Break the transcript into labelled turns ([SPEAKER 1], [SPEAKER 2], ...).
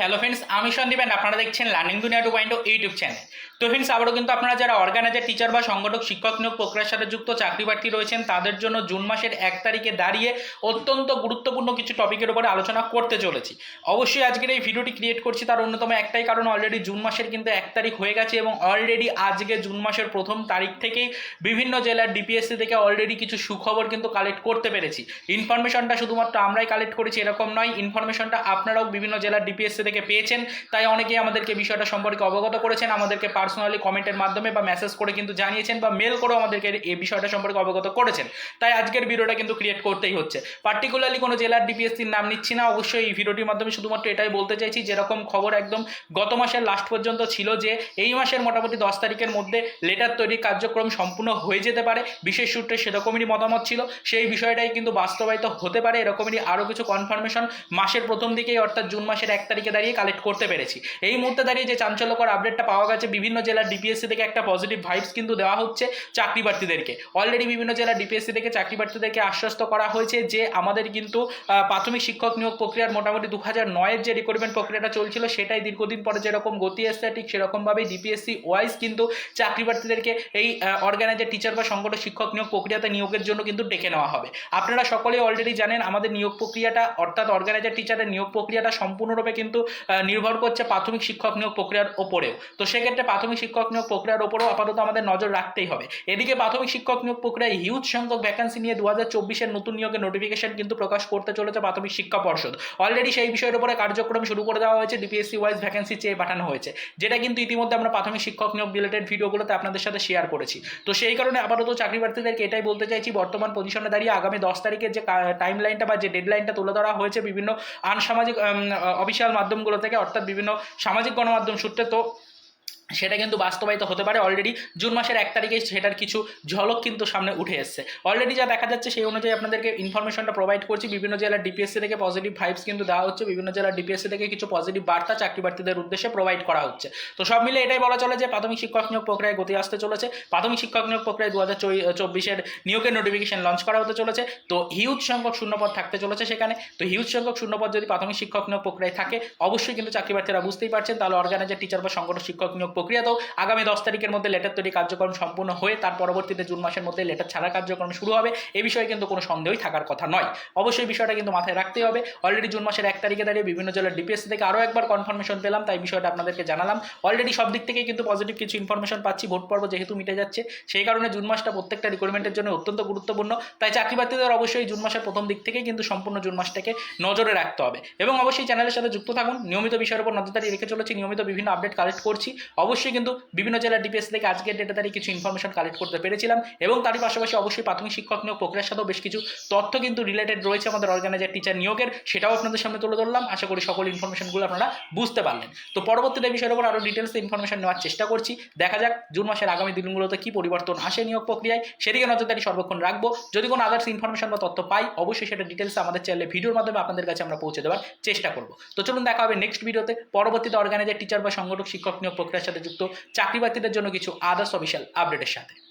[SPEAKER 1] Hello friends আমি Sandeep and আপনারা দেখছেন learning Duniya two point YouTube channel তো ফ্রেন্ডস আবারও কিন্তু আপনারা যারা অর্গানাইজার টিচার বা সংগঠক, শিক্ষক নিয়োগ প্রক্রিয়ার সাথে যুক্ত, চাকরি প্রার্থী রয়েছেন, তাদের জন্য জুন মাসের এক তারিখে দাঁড়িয়ে অত্যন্ত গুরুত্বপূর্ণ কিছু টপিকের উপরে আলোচনা করতে চলেছি। অবশ্যই আজকের এই ভিডিওটি ক্রিয়েট করছি, তার অন্যতম একটাই কারণ অলরেডি জুন মাসের কিন্তু এক তারিখ হয়ে গেছে এবং অলরেডি আজকে জুন মাসের প্রথম তারিখ থেকেই বিভিন্ন জেলার ডিপিএসসি থেকে অলরেডি কিছু সুখবর কিন্তু কালেক্ট করতে পেরেছি। ইনফরমেশনটা শুধুমাত্র আমরাই কালেক্ট করেছি, এরকম নয় ইনফরমেশনটা আপনারাও বিভিন্ন জেলার ডিপিএসসি থেকে পেয়েছেন, তাই অনেকেই আমাদেরকে বিষয়টা সম্পর্কে অবগত করেছেন, আমাদেরকে পার্সোনালি কমেন্টের মাধ্যমে বা মেসেজ করে কিন্তু জানিয়েছেন বা মেল করেও আমাদেরকে এই বিষয়টা সম্পর্কে অবগত করেছেন। তাই আজকের ভিডিওটা কিন্তু ক্রিয়েট করতেই হচ্ছে। পার্টিকুলারলি কোনো জেলার ডিপিএসসির নাম নিচ্ছি না, অবশ্যই এই ভিডিওটির মাধ্যমে শুধুমাত্র এটাই বলতে চাইছি, যেরকম খবর একদম গত মাসের লাস্ট পর্যন্ত ছিল যে, এই মাসের মোটামুটি দশ তারিখের মধ্যে লেটার তৈরির কার্যক্রম সম্পূর্ণ হয়ে যেতে পারে, বিশেষ সূত্রে সেরকমই মতামত ছিল। সেই বিষয়টাই কিন্তু বাস্তবায়িত হতে পারে এরকমই আরও কিছু কনফার্মেশন মাসের প্রথম দিকেই, অর্থাৎ জুন মাসের এক তারিখে দাঁড়িয়ে কালেক্ট করতে পেরেছি। এই মুহূর্তে দাঁড়িয়ে যে চাঞ্চল্যকর আপডেটটা পাওয়া গেছে, বিভিন্ন জেলার ডিপিএসসি থেকে একটা পজিটিভ ভাইবস কিন্তু দেওয়া হচ্ছে চাকরি প্রার্থীদেরকে। অলরেডি বিভিন্ন জেলার ডিপিএসসি থেকে চাকরি প্রার্থীদেরকে আশ্বস্ত করা হয়েছে যে, আমাদের কিন্তু প্রাথমিক শিক্ষক নিয়োগ প্রক্রিয়ার মোটামুটি দু হাজার নয়ের যে রিক্রুটমেন্ট প্রক্রিয়াটা চলছিল, সেটাই দীর্ঘদিন পরে যেরকম গতি এসছে, ঠিক সেরকমভাবেই ডিপিএসসি ওয়াইজ কিন্তু চাকরি প্রার্থীদেরকে এই অর্গানাইজার টিচার বা সংগঠন শিক্ষক নিয়োগ প্রক্রিয়াতে নিয়োগের জন্য কিন্তু ডেকে নেওয়া হবে। আপনারা সকলেই অলরেডি জানেন, আমাদের নিয়োগ প্রক্রিয়াটা, অর্থাৎ অর্গানাইজার টিচারের নিয়োগ প্রক্রিয়াটা সম্পূর্ণরূপে কিন্তু নির্ভর করছে প্রাথমিক শিক্ষক নিয়োগ প্রক্রিয়ার ওপরেও। তো সেক্ষেত্রে প্রাথমিক শিক্ষক নিয়োগ প্রক্রিয়ার ওপরেও আপাতত আমাদের নজর রাখতেই হবে। এদিকে প্রাথমিক শিক্ষক নিয়োগ প্রক্রিয়ায় হিউজ সংখ্যক ভ্যাকান্সি নিয়ে দু হাজার চব্বিশের নতুন নিয়োগের নোটিফিকেশন কিন্তু প্রকাশ করতে চলেছে প্রাথমিক শিক্ষা পর্ষদ। অলরেডি সেই বিষয়ের উপরে কার্যক্রম শুরু করে দেওয়া হয়েছে ডিপিএসসি ওয়াইজ ভ্যাকেন্সি চেয়ে পাঠানো হয়েছে। যেটা কিন্তু ইতিমধ্যে আমরা প্রাথমিক শিক্ষক নিয়োগ রিলেটেড ভিডিওগুলোতে আপনাদের সাথে শেয়ার করেছি। তো সেই কারণে আপাতত চাকরি প্রার্থীদেরকে এটাই বলতে চাইছি, বর্তমান পজিশনে দাঁড়িয়ে আগামী দশ তারিখের যে টাইম লাইনটা বা যে ডেডলাইনটা তুলে ধরা হয়েছে বিভিন্ন আনসামাজিক অফিসিয়াল মাধ্যমগুলো থেকে অর্থাৎ বিভিন্ন সামাজিক গণমাধ্যম সূত্রে তো সেটা কিন্তু বাস্তবায়িত হতে পারে। অলরেডি জুন মাসের এক তারিখে সেটার কিছু ঝলক কিন্তু সামনে উঠে এসছে। অলরেডি যা দেখা যাচ্ছে সেই অনুযায়ী আপনাদেরকে ইনফরমেশনটা প্রোভাইড করছি। বিভিন্ন জেলার ডিপিএসসি থেকে পজিটিভ ভাইবস কিন্তু দেওয়া হচ্ছে। বিভিন্ন জেলার ডিপিএসসি থেকে কিছু পজিটিভ বার্তা চাকরি প্রার্থীদের উদ্দেশ্যে প্রোভাইড করা হচ্ছে। তো সব মিলে এটাই বলা চলে যে প্রাথমিক শিক্ষক নিয়োগ প্রক্রিয়ায় গতি আসতে চলেছে। প্রাথমিক শিক্ষক নিয়োগ প্রক্রিয়ায় দু হাজার চব্বিশের নিয়োগের নোটিফিকেশন লঞ্চ করা হতে চলেছে। তো হিউজ সংখ্যক শূন্যপদ থাকতে চলেছে সেখানে। তো হিউজ সংখ্যক শূন্যপদ যদি প্রাথমিক শিক্ষক নিয়োগ প্রক্রিয়ায় থাকে, অবশ্যই কিন্তু চাকরি প্রার্থীরা বুঝতেই পারছেন। তাহলে অর্গানাইজার টিচার বা সংগঠন শিক্ষক নিয়োগ প্রক্রিয়াতেও আগামী দশ তারিখের মধ্যে লেটার তৈরি কার্যক্রম সম্পূর্ণ হয়ে তার পরবর্তীতে জুন মাসের মধ্যে লেটার ছাড়ার কার্যক্রম শুরু হবে এই বিষয়ে কিন্তু কোনো সন্দেহই থাকার কথা নয়। অবশ্যই বিষয়টা কিন্তু মাথায় রাখতেই হবে। অলরেডি জুন মাসের এক তারিখে দাঁড়িয়ে বিভিন্ন জেলার ডিপিএসসি থেকে আরও একবার কনফার্মেশন পেলাম, তাই বিষয়টা আপনাদেরকে জানালাম। অলরেডি সব দিক থেকেই কিন্তু পজিটিভ কিছু ইনফরমেশন পাচ্ছি, ভোট পর্ব যেহেতু মিটে যাচ্ছে, সেই কারণে জুন মাসটা প্রত্যেকটা রিক্রুটমেন্টের জন্য অত্যন্ত গুরুত্বপূর্ণ। তাই চাকরি প্রার্থীদের অবশ্যই জুন মাসের প্রথম দিক থেকেই কিন্তু সম্পূর্ণ জুন মাসটাকে নজরে রাখতে হবে। এবং অবশ্যই চ্যানেলের সাথে যুক্ত থাকুন, নিয়মিত বিষয়ের উপর নজরদারি রেখে চলেছি, নিয়মিত বিভিন্ন আপডেট কালেক্ট করছি। অবশ্যই কিন্তু বিভিন্ন জেলার ডিপিএস থেকে আজকের ডেটা তারিখ কিছু ইনফরমেশন কালেক্ট করতে পেরেছিলাম এবং তারই পাশাপাশি অবশ্যই প্রাথমিক শিক্ষক নিয়োগ প্রক্রিয়ার সাথেও বেশ কিছু তথ্য কিন্তু রিলেটেড রয়েছে আমাদের অর্গানাইজার টিচার নিয়োগের, সেটাও আপনাদের সামনে তুলে ধরলাম। আশা করি সকল ইনফরমেশনগুলো আপনারা বুঝতে পারলেন। তো পরবর্তীতে বিষয়ের উপর আরও ডিটেলসে ইনফরমেশন নেওয়ার চেষ্টা করছি। দেখা যাক জুন মাসের আগামী দিনগুলোতে কী পরিবর্তন আসে নিয়োগ প্রক্রিয়ায়। সেদিকে নজরদারি সর্বক্ষণ রাখব। যদি কোনো আদার্স ইনফরমেশন বা তথ্য পাই, অবশ্যই সেটা ডিটেলসে আমাদের চ্যানেলে ভিডিওর মাধ্যমে আপনাদের কাছে আমরা পৌঁছে দেওয়ার চেষ্টা করব। তো চলুন দেখা হবে নেক্সট ভিডিওতে পরবর্তীতে অর্গানাইজার টিচার বা সংগঠক শিক্ষক নিয়োগ প্রক্রিয়ার সাথে যুক্ত চাকরি বাকরিদের জন্য কিছু আদার্স অফিসিয়াল আপডেটের সাথে।